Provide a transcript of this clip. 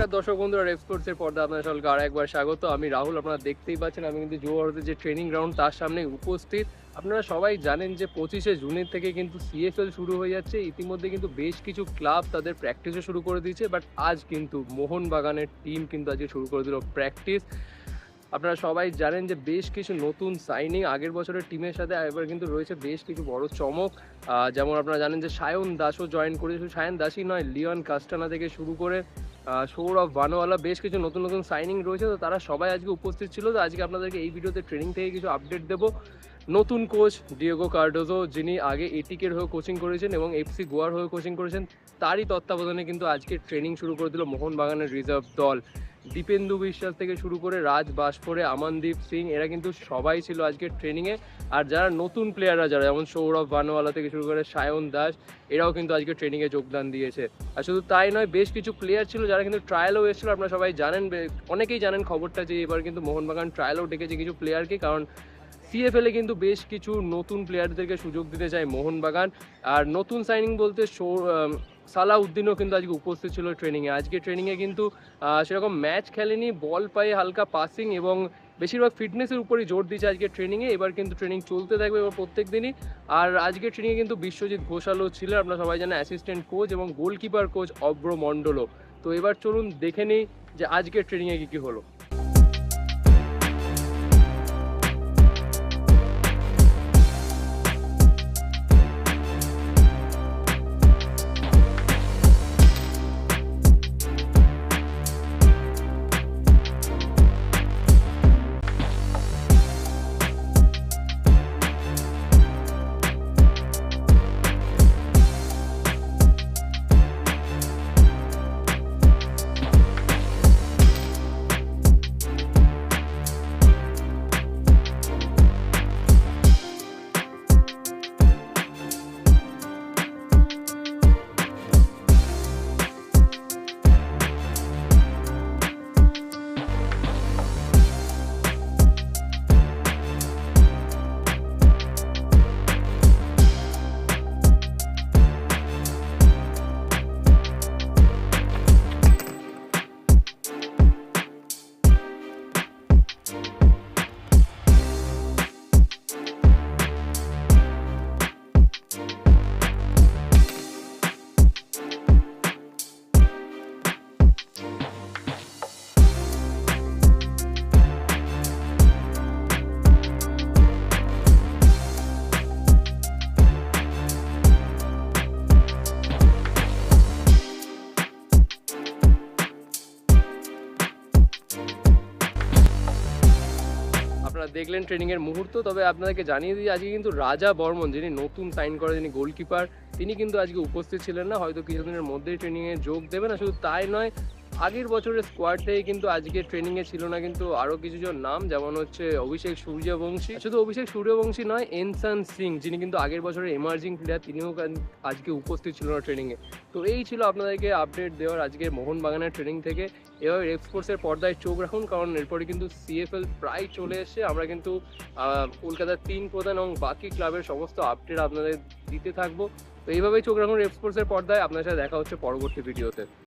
দর্শক বন্ধুরা এক্সপোর্টস এর পর্দা আপনাদের সকলকে আর একবার স্বাগত। আমি রাহুল, আপনারা দেখতেই পাচ্ছেন, আমি কিন্তু যুব ভারতের যে ট্রেনিং গ্রাউন্ড তার সামনে উপস্থিত। আপনারা সবাই জানেন যে পঁচিশে জুনের থেকে কিন্তু সিএফএল শুরু হয়ে যাচ্ছে। ইতিমধ্যে কিন্তু বেশ কিছু ক্লাব তাদের প্র্যাকটিসও শুরু করে দিয়েছে বাট আজ কিন্তু মোহনবাগানের টিম কিন্তু আজকে শুরু করে দিল প্র্যাকটিস আপনারা সবাই জানেন যে বেশ কিছু নতুন সাইনিং আগের বছরের টিমের সাথে এবার কিন্তু রয়েছে বেশ কিছু বড় চমক। যেমন আপনারা জানেন যে সায়ন দাসও জয়েন করেছে শুধু সায়ন দাসই নয়, লিওন কাস্টানা থেকে শুরু করে সৌরভ বানোয়ালা বেশ কিছু নতুন নতুন সাইনিং রয়েছে। তো তারা সবাই আজকে উপস্থিত ছিল তো আজকে আপনাদেরকে এই ভিডিওতে ট্রেনিং থেকে কিছু আপডেট দেবো। নতুন কোচ ডিয়েগো কার্ডোজো যিনি আগে এটিকের হয়ে কোচিং করেছেন এবং এফসি গোয়ার হয়ে কোচিং করেছেন, তারই তত্ত্বাবধানে কিন্তু আজকে ট্রেনিং শুরু করে দিল মোহনবাগানের রিজার্ভ দল। দীপেন্দু বিশ্বাস থেকে শুরু করে রাজ বাসপরে, আমানদীপ সিং, এরা কিন্তু সবাই ছিল আজকে ট্রেনিংয়ে আর যারা নতুন প্লেয়াররা যারা যেমন সৌরভ বানোয়ালা থেকে শুরু করে সায়ন দাস, এরাও কিন্তু আজকে ট্রেনিংয়ে যোগদান দিয়েছে। আর শুধু তাই নয়, বেশ কিছু প্লেয়ার ছিল যারা কিন্তু ট্রায়ালও এসেছিল, আপনারা সবাই জানেন অনেকেই জানেন খবরটা যে এবার কিন্তু মোহনবাগান ট্রায়ালও ডেকেছে কিছু প্লেয়ারকে কারণ সিএফএল কিন্তু বেশ কিছু নতুন প্লেয়ারদেরকে সুযোগ দিতে চায় মোহনবাগান। আর নতুন সাইনিং বলতে সালাউদ্দিনও কিন্তু আজকে উপস্থিত ছিল ট্রেনিংয়ে আজকে ট্রেনিংয়ে কিন্তু সেরকম ম্যাচ খেলেনি বল পায়ে হালকা পাসিং এবং বেশিরভাগ ফিটনেসের উপরই জোর দিয়েছে আজকে ট্রেনিংয়ে এবার কিন্তু ট্রেনিং চলতে থাকবে এবার প্রত্যেক দিনই আর আজকে ট্রেনিংয়ে কিন্তু বিশ্বজিৎ ঘোষালও ছিলেন, আপনারা সবাই জানেন অ্যাসিস্ট্যান্ট কোচ এবং গোলকিপার কোচ অব্র মণ্ডলও। তো এবার চলুন দেখে নিই যে আজকের ট্রেনিংয়ে কী কী হলো। আপনারা দেখলেন ট্রেনিং এর মুহূর্ত, তবে আপনাদেরকে জানিয়ে দিই, আজকে কিন্তু রাজা বর্মন, যিনি নতুন সাইন করে যিনি গোলকিপার তিনি কিন্তু আজকে উপস্থিত ছিলেন না। হয়তো কিছুদিনের মধ্যেই ট্রেনিংয়ে যোগ দেবেন না শুধু তাই নয় আগের বছরের স্কোয়াড থেকে কিন্তু আজকে ট্রেনিং এ ছিল না কিন্তু আরও কিছু জন নাম, যেমন হচ্ছে অভিষেক সূর্যবংশী। শুধু অভিষেক সূর্যবংশী নয়, এনসান সিং, যিনি কিন্তু আগের বছরের এমার্জিং প্লেয়ার তিনিও আজকে উপস্থিত ছিল না ট্রেনিং এ। তো এই ছিল আপনাদেরকে আপডেট দেওয়ার আজকে মোহনবাগানের ট্রেনিং থেকে। এবার এক্সপোর্টসের পর্দায় চোখ রাখুন, কারণ এরপরে কিন্তু সিএফএল প্রায় চলে এসছে। আমরা কিন্তু কলকাতার তিন প্রধান এবং বাকি ক্লাবের সমস্ত আপডেট আপনাদের দিতে থাকব। তো এইভাবেই চোখ রাখুন এক্সপোর্টসের পর্দায়। আপনার সাথে দেখা হচ্ছে পরবর্তী ভিডিওতে